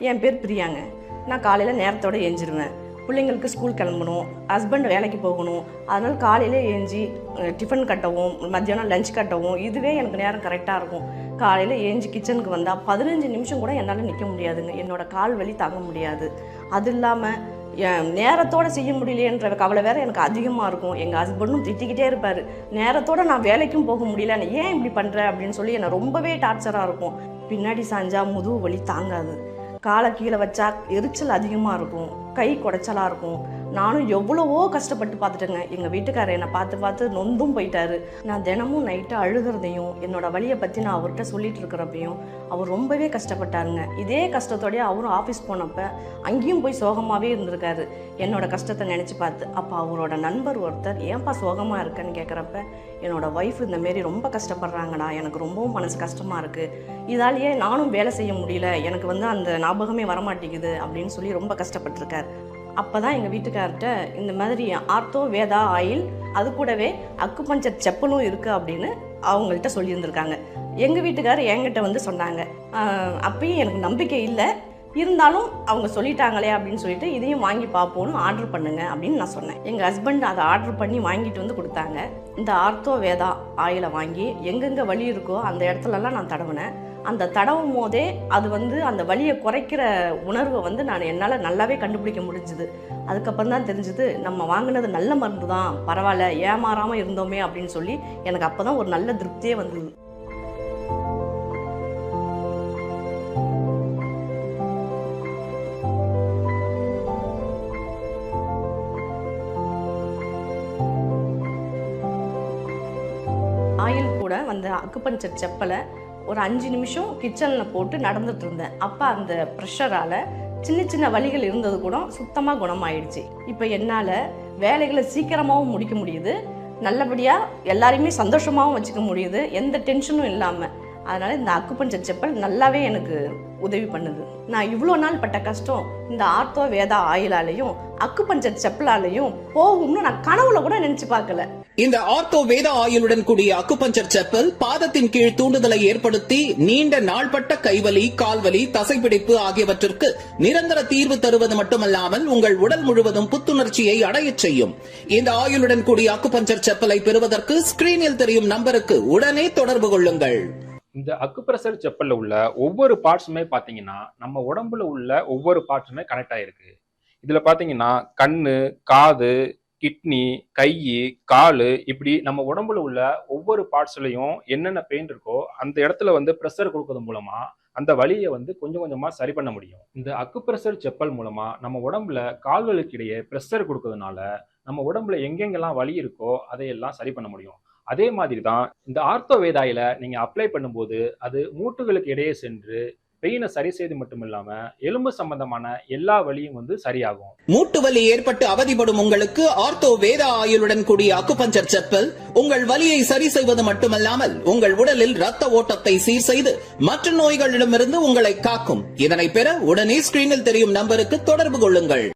என் பேர் பிரியாங்க. நான் காலையில் நேரத்தோட ஏஞ்சிருவேன். பிள்ளைங்களுக்கு ஸ்கூல் கிளம்பணும். ஹஸ்பண்ட் வேலைக்கு போகணும். அதனால் காலையில் ஏஞ்சி டிஃபன் கட்டவும் மத்தியானம் லஞ்ச் கட்டவும் இதுவே எனக்கு நேரம் கரெக்டாக இருக்கும். காலையில் ஏஞ்சி கிச்சனுக்கு வந்தால் பதினஞ்சு நிமிஷம் கூட என்னால் நிற்க முடியாதுங்க. என்னோட கால் வலி தாங்க முடியாது. அது இல்லாமல் என் நேரத்தோட செய்ய முடியலையேன்ற கவலை வேற எனக்கு அதிகமாக இருக்கும். எங்கள் ஹஸ்பண்டும் திட்டிக்கிட்டே இருப்பார். நேரத்தோடு நான் வேலைக்கும் போக முடியல. நான் ஏன் இப்படி பண்ணுற அப்படின்னு சொல்லி என்னை ரொம்பவே டார்ச்சராக இருக்கும். பின்னாடி சாஞ்சா முதுகு வலி தாங்காது. காலை கீழே வச்சா எரிச்சல் அதிகமாக இருக்கும். கை குடைச்சலாக இருக்கும். நானும் எவ்வளவோ கஷ்டப்பட்டு பார்த்துட்டேங்க. எங்கள் வீட்டுக்காரர் என்னை பார்த்து பார்த்து நொந்தும் போயிட்டாரு. நான் தினமும் நைட்டு அழுகிறதையும் என்னோட வழியை பற்றி நான் அவர்கிட்ட சொல்லிட்டு இருக்கிறப்பையும் அவர் ரொம்பவே கஷ்டப்பட்டாருங்க. இதே கஷ்டத்தோடய அவரும் ஆஃபீஸ் போனப்ப அங்கேயும் போய் சோகமாகவே இருந்திருக்காரு. என்னோடய கஷ்டத்தை நினச்சி பார்த்து அப்போ அவரோட நண்பர் ஒருத்தர் ஏன்பா சோகமாக இருக்கேன்னு கேட்குறப்ப என்னோடய ஒய்ஃப் இந்த மாரி ரொம்ப கஷ்டப்படுறாங்கடா. எனக்கு ரொம்பவும் மனசு கஷ்டமாக இருக்குது இதாலேயே நானும் வேலை செய்ய முடியல. எனக்கு வந்து அந்த ஞாபகமே வரமாட்டேங்குது. அப்படின்னு சொல்லி ரொம்ப கஷ்டப்பட்டிருக்கார். அப்போ தான் எங்கள் வீட்டுக்கார்ட்ட இந்த மாதிரி ஆர்த்தோ வேதா ஆயில் அது கூடவே அக்குபஞ்சர் செப்பலும் இருக்குது அப்படின்னு அவங்கள்ட்ட சொல்லியிருந்திருக்காங்க. எங்கள் வீட்டுக்கார் என்கிட்ட வந்து சொன்னாங்க. அப்பயும் எனக்கு நம்பிக்கை இல்லை. இருந்தாலும் அவங்க சொல்லிட்டாங்களே அப்படின்னு சொல்லிட்டு இதையும் வாங்கி பார்ப்போன்னு ஆர்டர் பண்ணுங்க அப்படின்னு நான் சொன்னேன். எங்கள் ஹஸ்பண்ட் அதை ஆர்டர் பண்ணி வாங்கிட்டு வந்து கொடுத்தாங்க. இந்த ஆர்த்தோ வேதா ஆயிலை வாங்கி எங்கெங்கே வலி இருக்கோ அந்த இடத்துலலாம் நான் தடவினேன். அந்த தடவும் போதே அது வந்து அந்த வலியை குறைக்கிற உணர்வை வந்து நான் என்னால் நல்லாவே கண்டுபிடிக்க முடிஞ்சுது. அதுக்கப்புறம் தான் தெரிஞ்சுது நம்ம வாங்கினது நல்ல மருந்து தான் பரவாயில்ல ஏமாறாமல் இருந்தோமே அப்படின்னு சொல்லி எனக்கு அப்போ தான் ஒரு நல்ல திருப்தியே வந்தது. ஆயில் கூட வந்த அக்குப்பஞ்சர் செப்பலை ஒரு அஞ்சு நிமிஷம் கிச்சனில் போட்டு நடந்துட்டு இருந்தேன் அப்போ அந்த ப்ரெஷரால் சின்ன சின்ன வழிகள் இருந்தது கூட சுத்தமாக குணமாயிடுச்சு. இப்போ என்னால் வேலைகளை சீக்கிரமாகவும் முடிக்க முடியுது. நல்லபடியாக எல்லாரையுமே சந்தோஷமாகவும் வச்சுக்க முடியுது. எந்த டென்ஷனும் இல்லாமல் அதனால் இந்த அக்குப்பஞ்சர் செப்பல் நல்லாவே எனக்கு உதவி பண்ணுது. நான் இவ்வளோ நாள் பட்ட கஷ்டம் இந்த ஆர்த்தோ வேதா ஆயிலாலையும் அக்குபஞ்சர் செப்பலாலையும் போகும்னு நான் கனவுல கூட நினைச்சு பார்க்கல. இந்த ஆர்த்தோ வேதா ஆயுளுடன் கூடிய அக்குபஞ்சர் செப்பல் பாதத்தின் கீழ் தூண்டுதலை ஏற்படுத்தி நீண்ட நாள்பட்ட கைவலி கால்வலி தசைப்பிடிப்பு ஆகியவற்றிற்கு நிரந்தர தீர்வு தருவது மட்டுமல்லாமல் உங்கள் உடல் முழுவதும் புத்துணர்ச்சியை அடையச் செய்யும். இந்த ஆயுளுடன் கூடிய அக்குபஞ்சர் செப்பலை பெறுவதற்கு ஸ்கிரீனில் தெரியும் நம்பருக்கு உடனே தொடர்பு கொள்ளுங்கள். இந்த அக்குப்ரெஷர் செப்பல்ல உள்ள ஒவ்வொரு பார்ட்ஸுமே பார்த்தீங்கன்னா நம்ம உடம்புல உள்ள ஒவ்வொரு பார்ட்ஸுமே கனெக்ட் ஆயிருக்கு. இதுல பார்த்தீங்கன்னா கண்ணு காது கிட்னி கை காலு இப்படி நம்ம உடம்புல உள்ள ஒவ்வொரு பார்ட்ஸ்லையும் என்னென்ன பெயின் இருக்கோ அந்த இடத்துல வந்து ப்ரெஷர் கொடுக்கறது மூலமா அந்த வலியை வந்து கொஞ்சம் கொஞ்சமாக சரி பண்ண முடியும். இந்த அக்குப்ரெஷர் செப்பல் மூலமாக நம்ம உடம்புல கால்களுக்கு இடையே ப்ரெஷர் கொடுக்கறதுனால நம்ம உடம்புல எங்கெங்கெல்லாம் வலி இருக்கோ அதையெல்லாம் சரி பண்ண முடியும். அதே மாதிரி தான் இந்த ஆர்த்தோ வேதாயில நீங்க அப்ளை பண்ணும்போது அது மூட்டுகளுக்கு இடையே சென்று பெயினை சரி செய்து மட்டும் இல்லாம எலும்பு சம்பந்தமான எல்லா வலியும் வந்து சரியாகும். மூட்டு வலி ஏற்பட்டு அவதிப்படும் உங்களுக்கு ஆர்த்தோ வேதா ஆயுளுடன் கூடிய அக்குபஞ்சர் செப்பல் உங்கள் வலியை சரி செய்வது மட்டுமல்லாமல் உங்கள் உடலில் ரத்த ஓட்டத்தை சீர் செய்து மற்ற நோய்களிடமிருந்து உங்களை காக்கும். இதனை பெற உடனே ஸ்கிரீனில் தெரியும் நம்பருக்கு தொடர்பு கொள்ளுங்கள்.